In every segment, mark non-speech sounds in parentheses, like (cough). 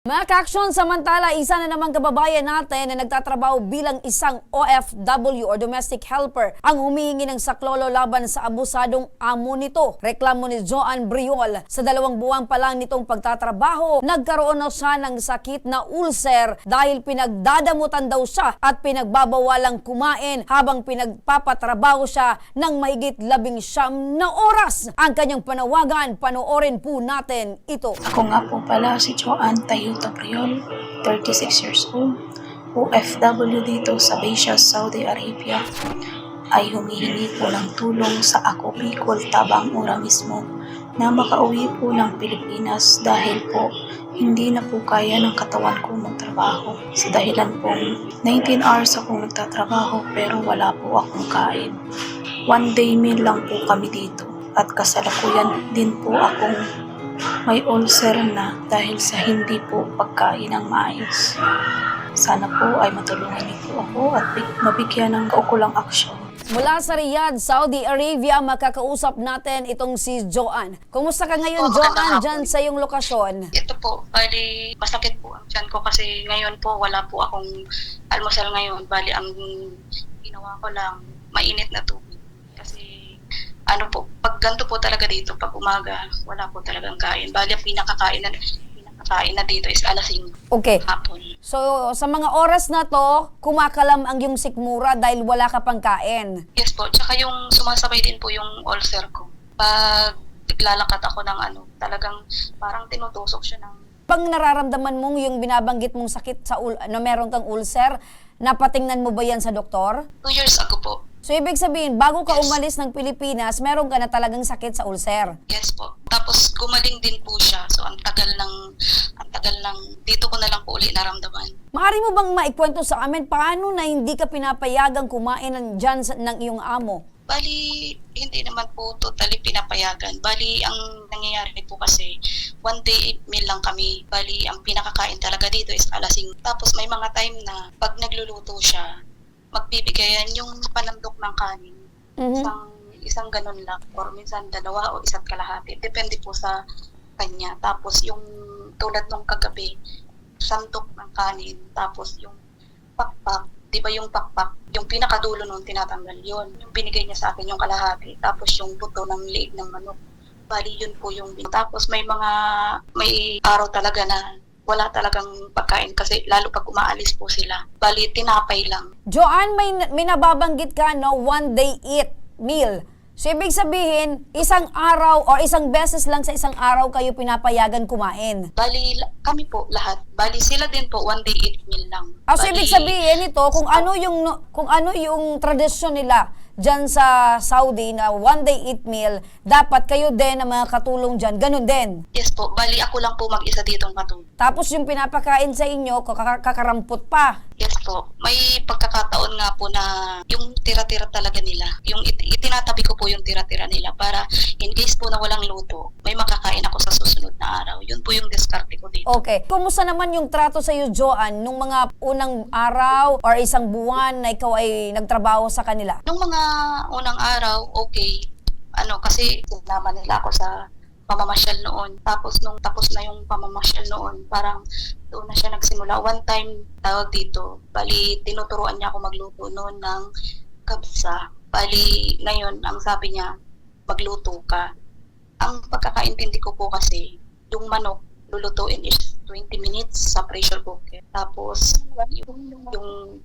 Mga kaaksyon, samantala, isa na namang kababayan natin na nagtatrabaho bilang isang OFW or domestic helper ang humihingi ng saklolo laban sa abusadong amo nito. Reklamo ni Joan Briol. Sa dalawang buwan pa lang nitong pagtatrabaho, nagkaroon na siya ng sakit na ulcer dahil pinagdadamutan daw siya at pinagbabawalang kumain habang pinagpapatrabaho siya ng mahigit labing siyam na oras. Ang kanyang panawagan, panoorin po natin ito. Ako nga po pala si Joanne Tayo Tabriol, 36 years old, OFW dito sa Besia, Saudi Arabia, ay humihingi po ng tulong sa Ako Bicol, Tabang Ura mismo na makauwi po ng Pilipinas dahil po hindi na po kaya ng katawan ko magtrabaho. Sa dahilan pong 19 hours akong nagtatrabaho pero wala po akong kain. One day meal lang po kami dito at kasalukuyan din po akong may ulcer na dahil sa hindi po pagkain ng maayos. Sana po ay matulungan niyo po ako at big- mabigyan ng kaukulang aksyon. Mula sa Riyadh, Saudi Arabia, makakausap natin itong si Joanne. Kumusta ka ngayon, Oo, Joanne, dyan sa iyong lokasyon? Ito po, bali masakit po ang tiyan ko kasi ngayon po wala po akong almusal ngayon. Bali ang ginawa ko lang mainit na tubig. Ano po, pag ganito po talaga dito, pag umaga, wala po talagang kain. Bali ang pinakakain na, pinakakain na dito is alasing Okay. hapon. So, sa mga oras na to, kumakalam ang iyong sikmura dahil wala ka pang kain. Yes po, tsaka yung sumasabay din po yung ulcer ko. Pag naglalakad ako ng ano, talagang parang tinutusok siya ng Pag nararamdaman mong yung binabanggit mong sakit sa ul- na meron kang ulcer, napatingnan mo ba yan sa doktor? two years ago po. So, ibig sabihin, bago ka Yes. umalis ng Pilipinas, meron ka na talagang sakit sa ulcer. Yes po. Tapos gumaling din po siya. So ang tagal ng ang tagal ng dito ko na lang po uli naramdaman. Maaari mo bang maikwento sa amin paano na hindi ka pinapayagang kumain ng, dyan sa, ng iyong amo? Bali, hindi naman po totally pinapayagan. Bali, ang nangyayari po kasi, one day meal lang kami. Bali, ang pinakakain talaga dito is alasing. Tapos may mga time na pag nagluluto siya, magbibigayan yung panandok ng kanin. Mhm. Isang, isang ganun lang. Or minsan dalawa o isa't kalahati. Depende po sa kanya. Tapos yung tulad nung kagabi, santok ng kanin. Tapos yung pakpak, di ba yung pakpak, yung pinakadulo nun tinatanggal yon Yung binigay niya sa akin yung kalahati. Tapos yung buto ng liig ng manok. Bali yun po yung bin- Tapos may mga, may araw talaga na wala talagang pagkain kasi lalo pag umaalis po sila. Bali, tinapay lang. Joanne, may, may nababanggit ka, no, one day eat meal. So, ibig sabihin, isang araw or isang beses lang sa isang araw kayo pinapayagan kumain. Bali, la- kami po lahat. Bali, sila din po one day eat meal lang. Ah, so, Bali, ibig sabihin ito, kung ano yung, kung ano yung tradisyon nila dyan sa Saudi na one day eat meal, dapat kayo din na mga katulong dyan, ganun din. Yes po. Bali, ako lang po mag-isa ditong katulong. Tapos yung pinapakain sa inyo, kaka- kakarampot pa. Yes po. May pagkakataon nga po na yung tira-tira talaga nila. Yung it- itinatabi ko po yung tira-tira nila para in case po na walang luto, may makakain ako sa susunod na araw. Yun po yung diskarte ko dito. Okay. Kumusta naman yung trato sa iyo, Joanne, nung mga unang araw or isang buwan na ikaw ay nagtrabaho sa kanila? Nung mga unang araw, okay. Ano, kasi sinama nila ako sa pamamasyal noon. Tapos nung tapos na yung pamamasyal noon, parang doon na siya nagsimula. One time, tawag dito, bali, tinuturuan niya ako magluto noon ng kabsa. Bali, ngayon, ang sabi niya, magluto ka. Ang pagkakaintindi ko po kasi, yung manok, lulutuin is 20 minutes sa pressure cooker. Tapos, yung, yung,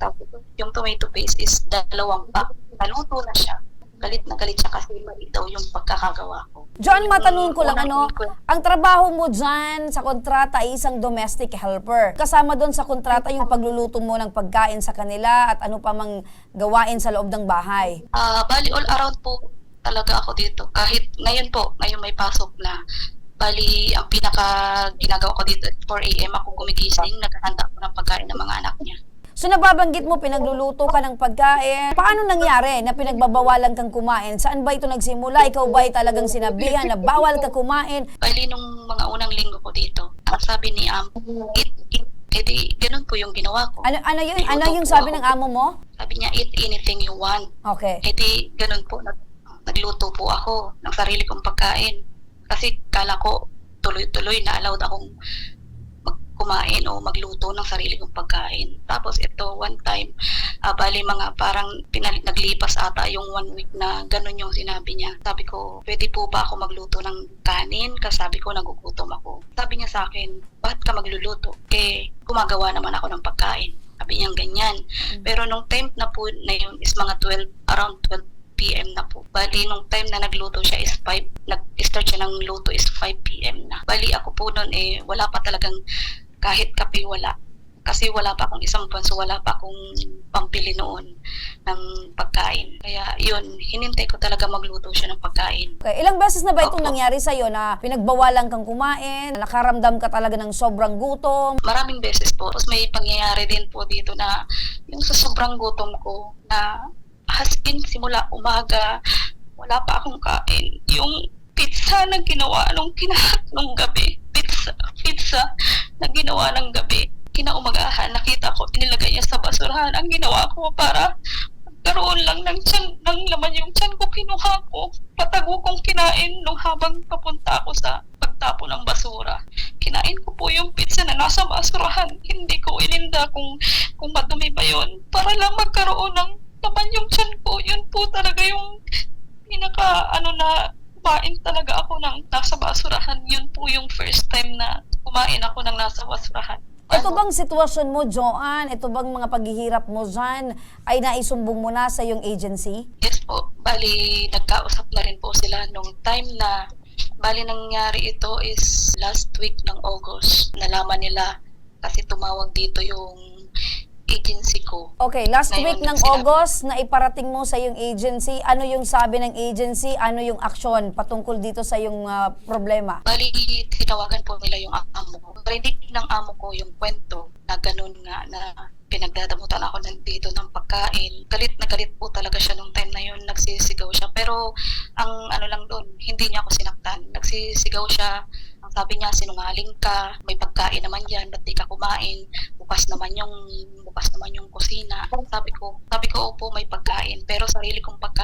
yung tomato paste is dalawang pack. Naluto na siya. Galit na galit siya kasi mali daw yung pagkakagawa ko. Joanne, matanong ko lang, ano, ko- ang trabaho mo dyan sa kontrata ay isang domestic helper. Kasama doon sa kontrata yung pagluluto mo ng pagkain sa kanila at ano pa mang gawain sa loob ng bahay. Ah, bali all around po talaga ako dito. Kahit ngayon po, ngayon may pasok na. Bali, ang pinaka ginagawa ko dito, 4 a.m. ako gumigising, naghahanda ako ng pagkain ng mga anak niya. So nababanggit mo, pinagluluto ka ng pagkain. Paano nangyari na pinagbabawalan kang kumain? Saan ba ito nagsimula? Ikaw ba ay talagang sinabihan na bawal ka kumain? Bali, nung mga unang linggo ko dito, ang sabi ni Am, eat, eat, edi, ganun po yung ginawa ko. Ano, ano, yun, ano yung sabi ng amo mo? Sabi niya, eat anything you want. Okay. Edi, ganun po, nag, nagluto po ako ng sarili kong pagkain. Kasi kala ko, tuloy-tuloy na allowed akong kumain o magluto ng sarili kong pagkain. Tapos ito, one time, ah, bali mga parang pinal- naglipas ata yung one week na ganun yung sinabi niya. Sabi ko, pwede po ba ako magluto ng kanin? Kasi sabi ko, nagugutom ako. Sabi niya sa akin, bakit ka magluluto? Eh, gumagawa naman ako ng pagkain. Sabi niya ganyan. Pero nung time na po na yun is mga 12, around 12 p.m. na po. Bali, nung time na nagluto siya is 5, nag-start siya ng luto is 5 p.m. na. Bali, ako po noon eh, wala pa talagang kahit kape wala. Kasi wala pa akong isang buwan, so wala pa akong pampili noon ng pagkain. Kaya yun, hinintay ko talaga magluto siya ng pagkain. Okay, ilang beses na ba itong Opo. nangyari sa'yo na pinagbawalan kang kumain, nakaramdam ka talaga ng sobrang gutom? Maraming beses po. Tapos may pangyayari din po dito na yung sa sobrang gutom ko na as in simula umaga, wala pa akong kain. Yung pizza na ginawa nung kinahat nung gabi, pizza, pizza na ginawa ng gabi, kinaumagahan, nakita ko, inilagay niya sa basurahan. Ang ginawa ko para magkaroon lang ng tiyan, ng laman yung tiyan ko, kinuha ko. Patago kong kinain nung habang papunta ako sa pagtapo ng basura. Kinain ko po yung pizza na nasa basurahan. Hindi ko ininda kung, kung madumi ba yun. Para lang magkaroon ng laman yung tiyan ko. Yun po talaga yung pinaka ano na kumain talaga ako ng nasa basurahan. Yun po yung first time na kumain ako ng nasa basurahan. Ito bang sitwasyon mo, Joanne? Ito bang mga paghihirap mo dyan ay naisumbong mo na sa iyong agency? Yes po. Bali, nagkausap na rin po sila nung time na bali nangyari ito is last week ng August. Nalaman nila kasi tumawag dito yung ko. Okay, last Ngayon, week ng sila- August na iparating mo sa iyong agency, ano yung sabi ng agency, ano yung aksyon patungkol dito sa iyong ah, problema? Bali, tinawagan po nila yung amo ko. Rinig ng amo ko yung kwento na ganun nga na pinagdadamutan ako nandito ng pagkain. Galit na galit po talaga siya nung time na yun. Nagsisigaw siya. Pero ang ano lang doon, hindi niya ako sinaktan. Nagsisigaw siya. Ang sabi niya, sinungaling ka. May pagkain naman yan. Ba't di ka kumain? Bukas naman yung bukas naman yung kusina. Sabi ko, sabi ko, opo, may pagkain. Pero sarili kong pagkain,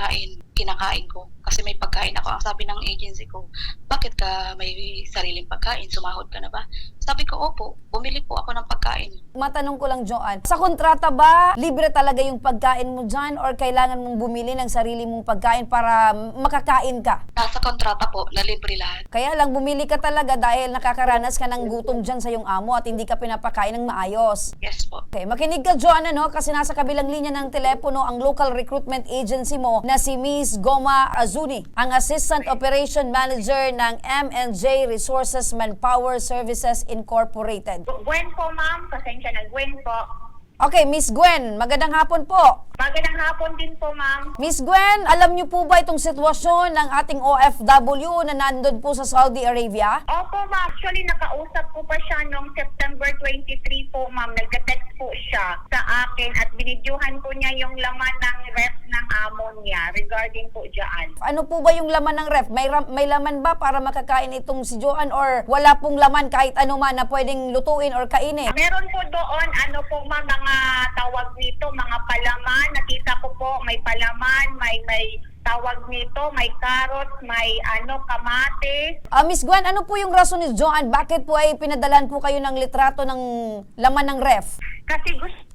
kinakain ko. Kasi may pagkain ako. Ang sabi ng agency ko, bakit ka may sariling pagkain? Sumahod ka na ba? Sabi ko, opo, bumili po ako ng pagkain. Matanong ko lang, Joanne, sa kontrata ba, libre talaga yung pagkain mo dyan or kailangan mong bumili ng sarili mong pagkain para makakain ka? Nasa kontrata po, na libre lahat. Kaya lang bumili ka talaga dahil nakakaranas ka ng gutom dyan sa iyong amo at hindi ka pinapakain ng maayos. Yes po. Okay, makinig ka Joanna no kasi nasa kabilang linya ng telepono ang local recruitment agency mo na si Miss Goma Azuni, ang Assistant Operation Manager ng M&J Resources Manpower Services Incorporated. Gwen po, ma'am. Pasensya na, Gwen po. Okay, Miss Gwen, magandang hapon po. Magandang hapon din po, ma'am. Miss Gwen, alam niyo po ba itong sitwasyon ng ating OFW na nandun po sa Saudi Arabia? Opo, ma'am. Actually, nakausap ko pa siya noong September 23 po, ma'am. Nagka-text po siya sa akin at binidyohan ko niya yung laman ng ref ng amo niya regarding po dyan. Ano po ba yung laman ng ref? May, ram- may laman ba para makakain itong si Joan or wala pong laman kahit ano man na pwedeng lutuin or kainin? Meron po doon, ano po, ma'am, mga tawag nito, mga palaman. Nakita ko po, may palaman, may may tawag nito, may carrots, may ano, kamatis, Ah, Miss Gwen, ano po yung rason ni Joan? Bakit po ay pinadalan po kayo ng litrato ng laman ng ref? Kasi gusto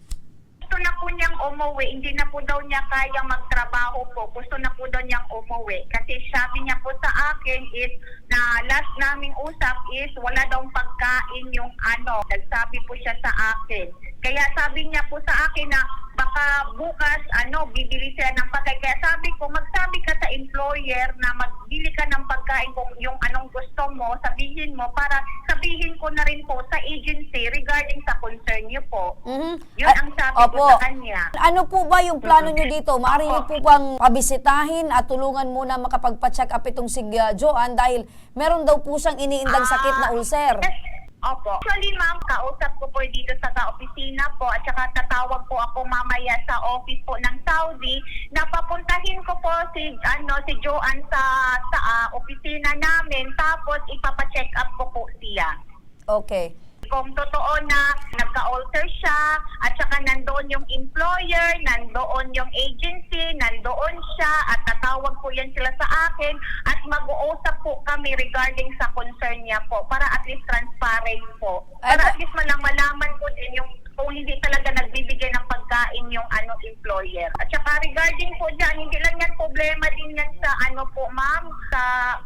gusto na po niyang umuwi, hindi na po daw niya kayang magtrabaho po. Gusto na po daw niyang umuwi. Kasi sabi niya po sa akin is na last naming usap is wala daw pagkain yung ano. Nagsabi po siya sa akin. Kaya sabi niya po sa akin na baka bukas ano bibili siya ng pagkain. Kaya sabi ko magsabi ka sa employer na magbili ka ng pagkain kung yung anong gusto mo, sabihin mo para sabihin ko na rin po sa agency regarding sa concern niyo po. Mhm. Yun Ah, ang sabi opo. ko sa kanya. Ano po ba yung plano nyo dito? Maaari nyo po bang pabisitahin at tulungan muna makapagpa-check up itong si uh, Joan dahil meron daw po siyang iniindang sakit na ulcer. Yes. Opo. Actually, ma'am, kausap ko po dito sa ka-opisina po at saka tatawag po ako mamaya sa office po ng Saudi na papuntahin ko po si ano si Joanne sa sa ah, opisina namin tapos ipapa-check up ko po siya. Okay. Kung totoo na naka-alter siya, at saka nandoon yung employer, nandoon yung agency, nandoon siya, at tatawag po yan sila sa akin, at mag-uusap po kami regarding sa concern niya po, para at least transparent po. Para Eto- at least malang malaman ko din yung kung hindi talaga nagbibigay ng pagkain yung ano employer. At saka regarding po dyan, hindi lang yan problema din yan sa ano po ma'am, sa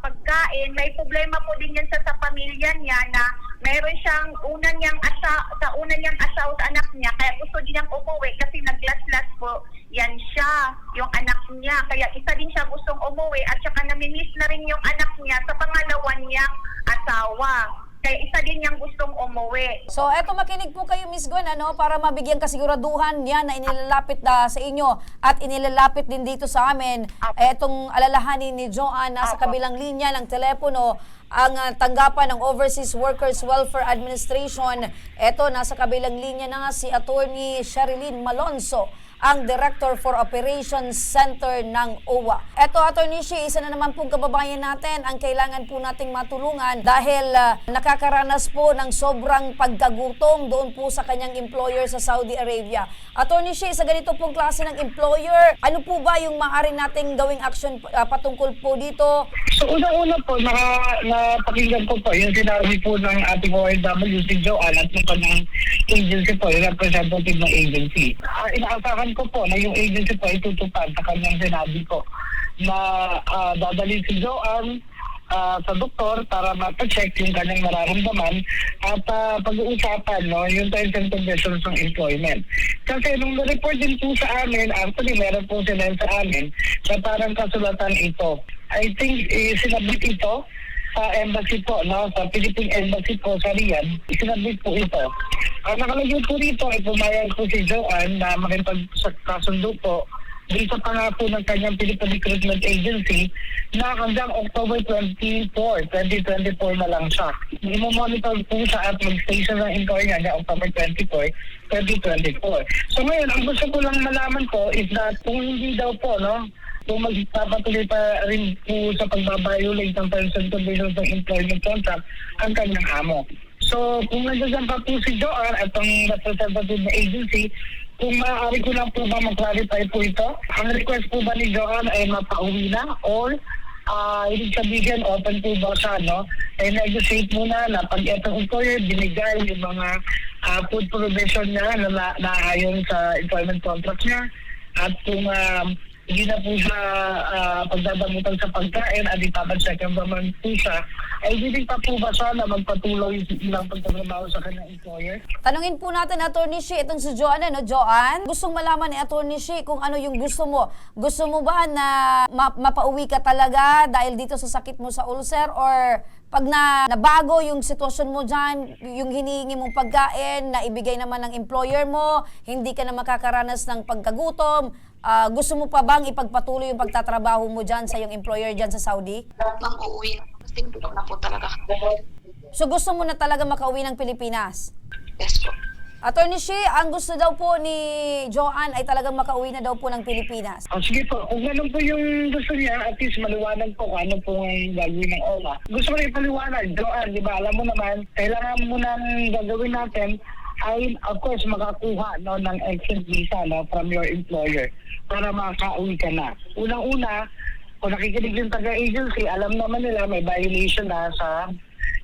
pagkain. May problema po din yan sa, sa pamilya niya na meron siyang una niyang asa, sa una niyang asawa sa anak niya. Kaya gusto din niyang umuwi kasi naglas-las po yan siya, yung anak niya. Kaya isa din siya gustong umuwi at saka namimiss na rin yung anak niya sa pangalawa niyang asawa. Kaya isa din niyang gustong umuwi. So, eto makinig po kayo, Miss Gwen, ano, para mabigyan kasiguraduhan yan na inilalapit na sa inyo at inilalapit din dito sa amin. Etong alalahanin ni Joanne nasa Apo. kabilang linya ng telepono ang ah, tanggapan ng Overseas Workers Welfare Administration. Eto, nasa kabilang linya na nga si Attorney Sherilyn Malonzo ang Director for Operations Center ng OWA. Eto, Attorney Shi, isa na naman pong kababayan natin ang kailangan po nating matulungan dahil ah, nakakaranas po ng sobrang pagkagutom doon po sa kanyang employer sa Saudi Arabia. Attorney Shi, sa ganito pong klase ng employer, ano po ba yung maaari nating gawing action ah, patungkol po dito? So una-una po, naka, napakinggan ko po yung sinabi po ng ating OFW si Joanne at ng kanyang agency po, yung representative ng agency. Uh, inaasahan ko po na yung agency po ay tutupad sa kanyang sinabi ko na uh, dadalhin si Joanne ah, sa doktor para mapacheck yung kanyang nararamdaman at ah, pag-uusapan no, yung terms and conditions ng employment. Kasi nung na-report din po sa amin, actually meron po sila sa amin na parang kasulatan ito. I think eh, sinabit ito sa embassy po, no? sa Philippine Embassy po sa Riyadh, sinabit po ito. Ang nakalagay po rito ay pumayag po si Joanne na makipagkasundo po dito pa nga po ng kanyang Philippine Recruitment Agency na hanggang October 24, 2024 na lang siya. Imo-monitor po siya at mag-station ng employer niya hanggang October 24, 2024. So ngayon, ang gusto ko lang malaman po is that kung hindi daw po, no, kung magpapatuloy pa rin po sa pagbabiolate ng terms and conditions ng employment contract ang kanyang amo. So, kung nandiyan pa po si Joanne at ang representative na agency, kung maaari ko lang po ba mag-clarify po ito, ang request po ba ni Joanne ay mapauwi na or ah ibig sabihin open po ba siya, no? Eh, negotiate muna na pag itong employer binigay yung mga ah, food provision niya na, na naayon sa employment contract niya at kung um, hindi na po siya ah, pagdadamutan sa pagkain at ipapacheck ang naman po siya, ay hindi pa po ba siya na magpatuloy ng pagtatrabaho sa kanyang employer? Tanungin po natin, Attorney Shi, itong si Joanne, ano, Joanne? Gustong malaman ni Attorney Shi kung ano yung gusto mo. Gusto mo ba na ma- mapauwi ka talaga dahil dito sa sakit mo sa ulcer or pag na nabago yung sitwasyon mo dyan, yung hinihingi mong pagkain na ibigay naman ng employer mo, hindi ka na makakaranas ng pagkagutom, ah, gusto mo pa bang ipagpatuloy yung pagtatrabaho mo dyan sa yung employer dyan sa Saudi? Ma'am, uuwi na po talaga. So gusto mo na talaga makauwi ng Pilipinas? Yes po. Attorney Shi, ang gusto daw po ni Joanne ay talagang makauwi na daw po ng Pilipinas. Oh, sige po, kung ano po yung gusto niya, at least maliwanag po kung ano po ang gagawin ng OWA. Gusto ko rin ipaliwanag, Joanne, di ba, alam mo naman, kailangan mo nang gagawin natin ay, of course, makakuha no, ng exit visa no, from your employer para makauwi ka na. Unang-una, kung nakikinig yung taga-agency, alam naman nila may violation na sa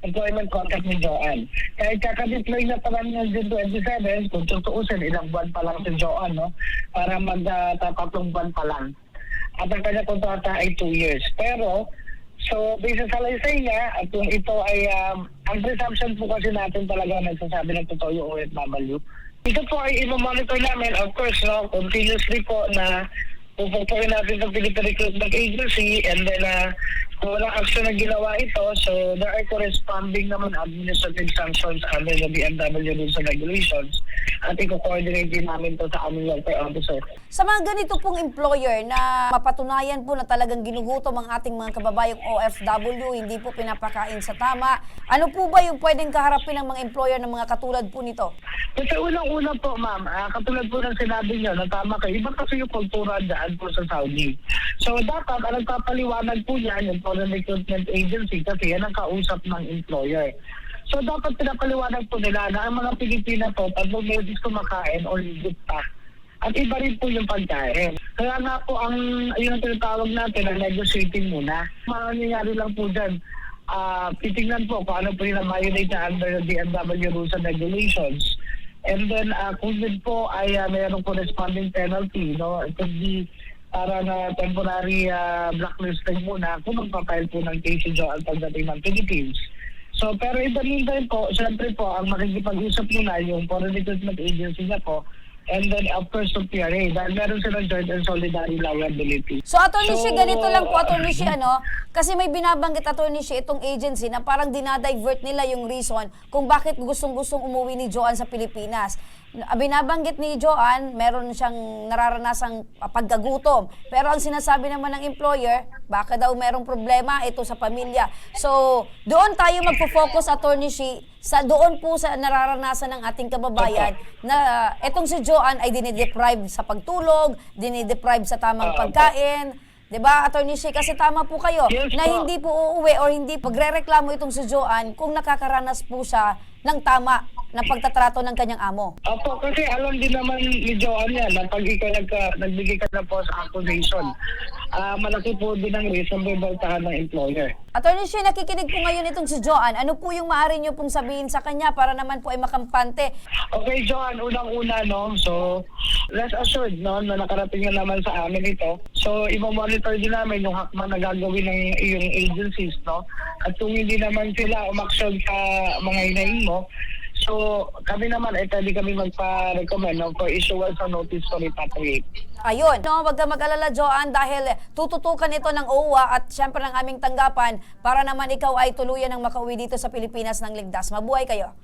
employment contract ni Joanne. Kahit kakadeploy na pa lang ng June 27, kung tutuusin, ilang buwan pa lang si Joanne, no? Para mag-tatlong buwan pa lang. At ang kanya kontrata ay 2 years. Pero, so, based sa salaysay niya, at kung ito ay, um, ang presumption po kasi natin talaga nagsasabi ng totoo yung OFW. Ito po ay imo-monitor namin, of course, no, continuously po na pupuntahin natin sa Philippine Recruitment Agency and then uh, walang action na ginawa ito, so there are corresponding naman administrative sanctions under the BMW rules and regulations at i-coordinate din namin to sa aming welfare officer. Sa mga ganito pong employer na mapatunayan po na talagang ginugutom ang ating mga kababayang OFW, hindi po pinapakain sa tama, ano po ba yung pwedeng kaharapin ng mga employer ng mga katulad po nito? Kasi unang-una po, ma'am, ah, katulad po ng sinabi niyo, na tama kayo, iba kasi yung kultura dyan po sa Saudi. So, dapat, ang nagpapaliwanag po yan, yung Foreign Recruitment Agency, kasi yan ang kausap ng employer. So dapat pinapaliwanag po nila na ang mga Pilipina po, tatlong beses kumakain or higit pa. At iba rin po yung pagkain. Kaya nga po ang yung tinatawag natin ang negotiating muna. Mangyayari lang po dyan. ah titingnan po kung ano po yung violate na under the DMW rules and regulations. And then ah, kung yun po ay uh, mayroong corresponding penalty, no? It could be para na temporary uh, blacklisting muna kung magpapile po ng case si Joel pagdating ng Philippines. So, pero in the meantime po, syempre po, ang makikipag-usap muna yung foreign recruitment agency niya po, and then of course yung PRA, dahil meron silang joint and solidary liability. So, Attorney So, ganito lang po, Attorney (laughs) Shi, ano, kasi may binabanggit, Attorney Shi, itong agency na parang dinadivert nila yung reason kung bakit gustong-gustong umuwi ni Joanne sa Pilipinas. Ah, Binabanggit ni Joanne, meron siyang nararanasang ah, pagkagutom. Pero ang sinasabi naman ng employer, baka daw merong problema ito sa pamilya. So, doon tayo magpo-focus, Attorney Shi, sa doon po sa nararanasan ng ating kababayan na ah, etong si Joanne ay dinideprive sa pagtulog, dinideprive sa tamang pagkain. 'Di ba, Attorney Shea? Kasi tama po kayo Yes na hindi po uuwi or hindi pagrereklamo itong si Joanne kung nakakaranas po siya ng tama na pagtatrato ng kanyang amo. Opo, kasi alam din naman ni Joanne yan na pag ikaw nagka, nagbigay ka ng false accusation, ah malaki po din ang risk ng bibaltahan ng employer. Attorney Shea, nakikinig po ngayon itong si Joanne. Ano po yung maaari niyo pong sabihin sa kanya para naman po ay makampante? Okay, Joanne, unang-una, no? So, rest assured, no, na nakarating na naman sa amin ito. So, i-monitor din namin yung hakma na gagawin ng iyong agencies, no? At kung hindi naman sila umaksyon sa mga hinahin mo, so, kami naman, eh, pwede kami magpa-recommend, no, for issuance of notice to repatriate. Ayun. No, wag ka mag-alala, Joanne, dahil tututukan ito ng OWA at syempre ng aming tanggapan para naman ikaw ay tuluyan ng makauwi dito sa Pilipinas ng ligtas. Mabuhay kayo.